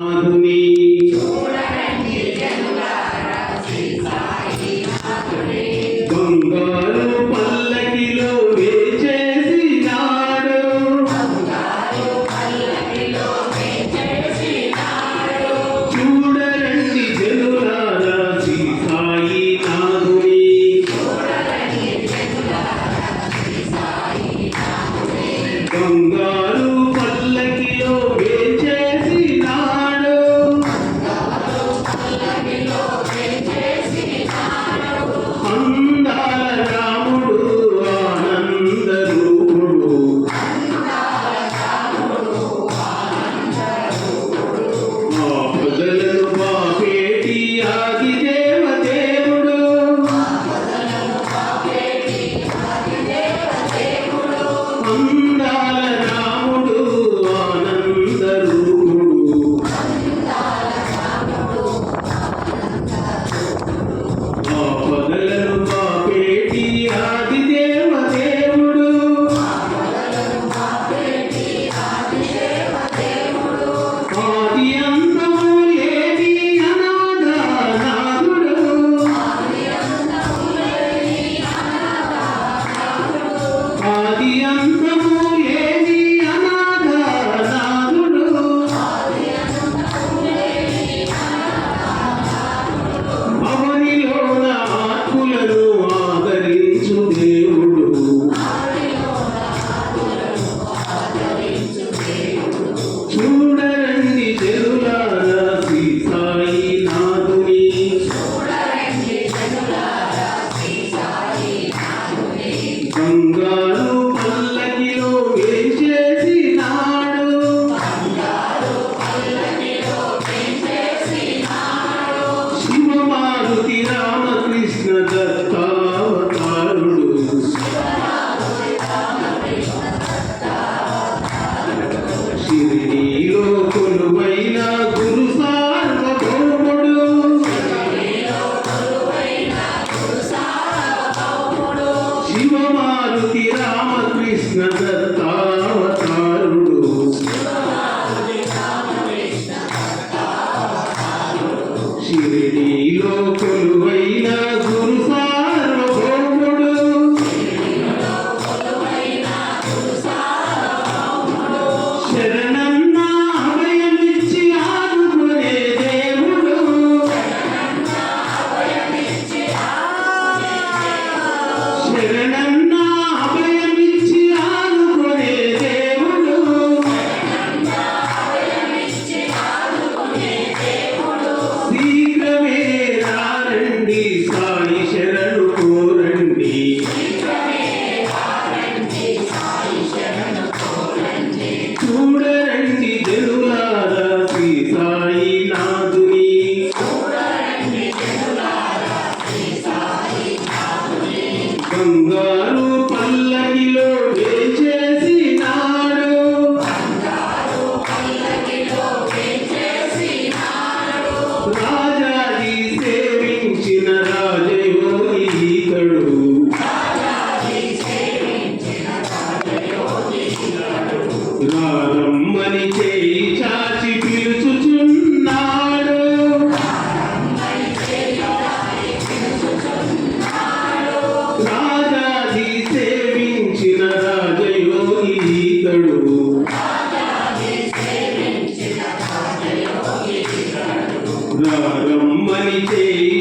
তুমি మారుతి రామకృష్ణ దత్తావతారుడు. శిరిడీలో కొలువైన గురు రమ్మని చేయి చాచి పిలుచుచున్నాడు. రాజాది సేవించిన రాజయోగీతడు రమ్మని చేయి